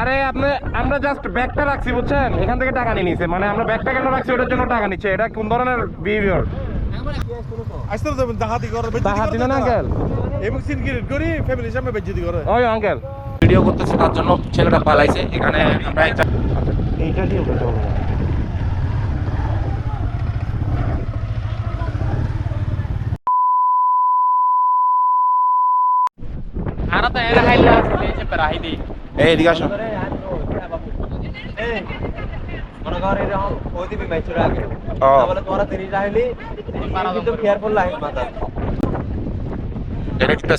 আরে আপনি আমরা জাস্ট ব্যাগটা রাখছি বুঝছেন? এখান থেকে টাকা নিয়ে নিছে। মানে আমরা ব্যাগটা কেন রাখছি ওটার জন্য টাকা নিচ্ছে। এটা কোন ধরনের বিহেভিয়ার আসতে তো ডাহাতি করে ডাহাতি না আঙ্কেল এবং সিনক্রিট করি ফ্যামিলির সামনে বেজ্জতি করে। ওই আঙ্কেল ভিডিও করতেছে তার জন্য ছেলেটা পালাইছে। এখানে আমরা এইটা দিয়ে era haila leje perahidi. এই এদিকে আসো।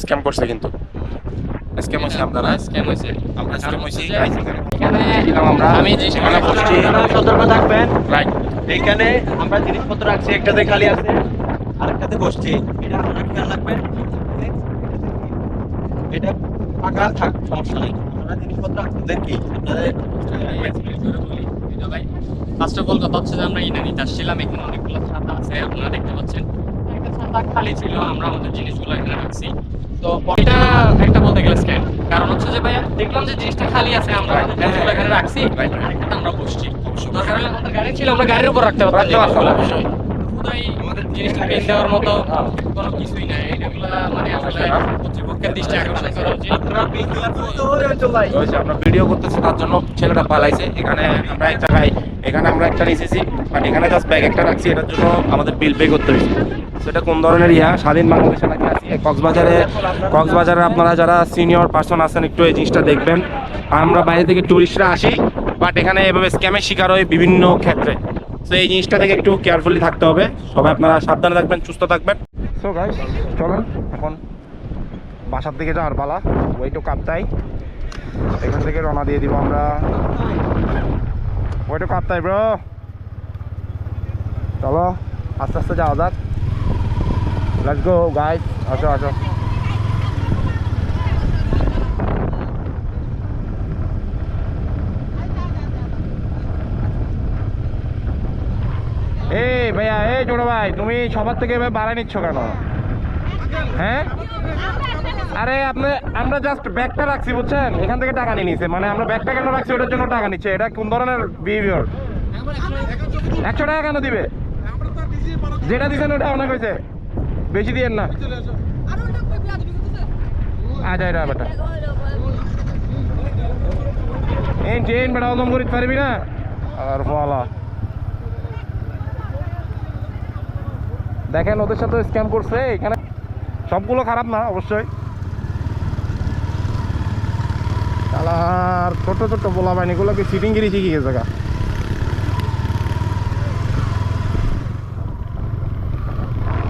স্ক্যাম করছে কিন্তু। স্ক্যাম আপনারা? স্ক্যাম। আমরা স্ক্যাম হয়েছি। আমরা আমি সেখানে বসছি। সতর্ক থাকবেন। রাইট এইখানে আমরা জিনিসপত্র রাখছি একটাতে খালি আছে আরেকটাতে বসছি। এটা আপনারা খেয়াল রাখবেন। এটা ফাঁকা থাক সমস্যা নেই। আমরা জিনিসপত্র আপনাদের কি? ফার্স্ট অফ অল কথা হচ্ছে যে আমরা ইনানিতে আসছিলাম। এখানে অনেকগুলো ছাতা আছে আপনারা দেখতে পাচ্ছেন। একটা ছাতা খালি ছিল আমরা আমাদের জিনিসগুলো এখানে রাখছি। তো এটা একটা বলতে গেলে স্ক্যাম কারণ হচ্ছে যে ভাইয়া দেখলাম যে জিনিসটা খালি আছে আমরা জিনিসগুলো এখানে রাখছি। আরেকটাতে আমরা বসছি। দরকার হলে আমাদের গাড়ি ছিল আমরা গাড়ির উপর রাখতে পারতাম। রাখতে পারতাম, জিনিসগুলো। অবশ্যই। খুদাই জিনিসটা পেন দেওয়ার মতো কোনো কিছুই নাই। এগুলা মানে আসলে কর্তৃপক্ষের দৃষ্টি আকর্ষণ করা উচিত। আমরা ভিডিও করতেছি তার জন্য ছেলেটা পালাইছে। এখানে আমরা এক জায়গায় এখানে আমরা একটা নিয়েছি বাট এখানে জাস্ট ব্যাগ একটা রাখছি এটার জন্য আমাদের বিল পে করতে হয়েছে। সেটা কোন ধরনের ইয়া? স্বাধীন বাংলাদেশে নাকি আছি? কক্সবাজারে কক্সবাজারে আপনারা যারা সিনিয়র পার্সন আছেন একটু এই জিনিসটা দেখবেন। আমরা বাইরে থেকে টুরিস্টরা আসি বাট এখানে এভাবে স্ক্যামের শিকার হয় বিভিন্ন ক্ষেত্রে। তো এই জিনিসটা থেকে একটু কেয়ারফুলি থাকতে হবে। সবাই আপনারা সাবধানে থাকবেন, সুস্থ থাকবেন। সো গাইস চলেন, এখন বাসার দিকে যাওয়ার পালা। ওই তো কাপ্তাই এখান থেকে রওনা দিয়ে দিব আমরা। ওই তো কাপ্তাই ব্রো চলো, আস্তে আস্তে যাওয়া যাক। লেটস গো গাইস আসো আসো এই ভাইয়া, এই ছোট ভাই, তুমি সবার থেকে এভাবে বাড়াই নিচ্ছ কেন? হ্যাঁ? আরে, আপনি, আমরা জাস্ট ব্যাগটা রাখছি, বুঝছেন? এখান থেকে টাকা নিয়ে নিছে। মানে আমরা ব্যাগটা কেন রাখছি, ওটার জন্য টাকা নিচ্ছে। এটা কোন ধরনের বিহেভিয়ার একশো টাকা কেন দিবে? যেটা দিছেন ওটা অনেক হয়েছে। বেশি দিয়েন না। আজ এটা বেটা এই ট্রেন বেটা ওদম করিতে পারবি না? আর বলা। দেখেন ওদের সাথে স্ক্যাম করছে এখানে সবগুলো খারাপ না অবশ্যই। আর ছোট ছোট বলা বাইন এগুলোকে সিটিং গিরি শিখে গেছে গা?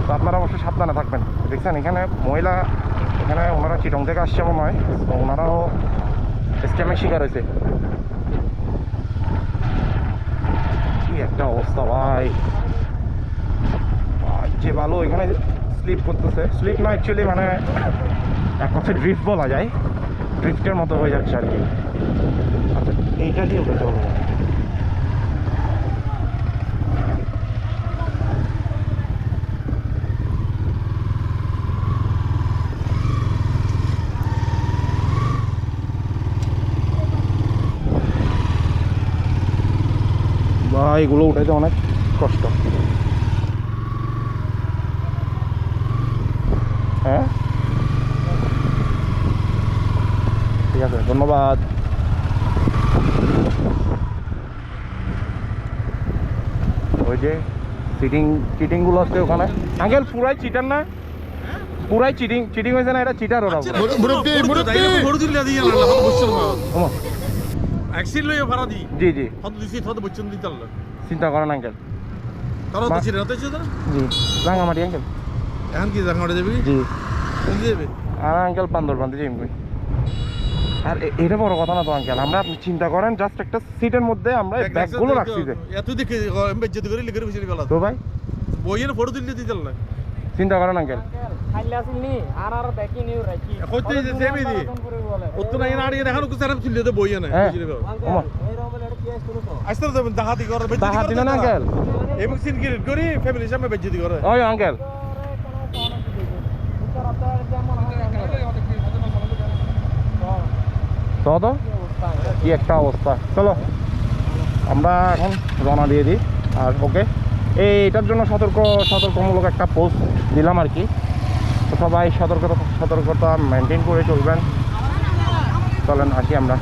তো আপনারা অবশ্যই সাবধানে থাকবেন। দেখছেন এখানে মহিলা এখানে ওনারা চিটং থেকে আসছে মনে হয়। ওনারাও স্ক্যামের শিকার হয়েছে। কি একটা অবস্থা ভাই, যে ভালো এখানে স্লিপ করতেছে। স্লিপ না অ্যাকচুয়ালি মানে এক কথায় ড্রিফট বলা যায়। ড্রিফটের মতো হয়ে যাচ্ছে আর কি। আচ্ছা এইটা দিয়ে ভাই, এগুলো উঠাইতে অনেক কষ্ট। হ্যাঁ ঠিক আছে ধন্যবাদ ওই যে চিটিং চিটিংগুলো আছে ওখানে আঙ্কেল পুরাই চিটার না পুরাই চিটিং চিটিং হয়েছে না এটা চিটার ওরা জি জি চিন্তা করেন আঙ্কেল জি রাঙামাটি আঙ্কেল এখন কি জাঙ্গাড়ে যাবি? জি। কোন যাবে? আর আঙ্কেল বান্দর বান্ধে যাই আর এটা বড় কথা না তো আঙ্কেল? আমরা আপনি চিন্তা করেন জাস্ট একটা সিটের মধ্যে আমরা ব্যাগগুলো রাখছি যে। এত দেখে বেজ্জতি করে লিখে বেশি গেল তো ভাই? বইয়ের ফটো তুললে দিতে আল্লাহ চিন্তা করেন আঙ্কেল। খাইলে আসিনি আর আর দেখি নিউ রাখি কইতে যে দি। না কিছু তো বইয়ে না হ্যাঁ। বুঝলি বাবা ওমা, আসতে তো? ডাহাতি করে ডাহাতি না আঙ্কেল। এবং সিনক্রিট করি ফ্যামিলির সামনে বেজ্জতি করে। ওই আঙ্কেল। তো কি একটা অবস্থা? চলো, আমরা এখন রওনা দিয়ে দিই। আর ওকে, এই এটার জন্য সতর্ক, সতর্কমূলক একটা পোস্ট দিলাম আর কি। তো সবাই সতর্কতা সতর্কতা মেনটেন করে চলবেন। চলেন, আসি আমরা।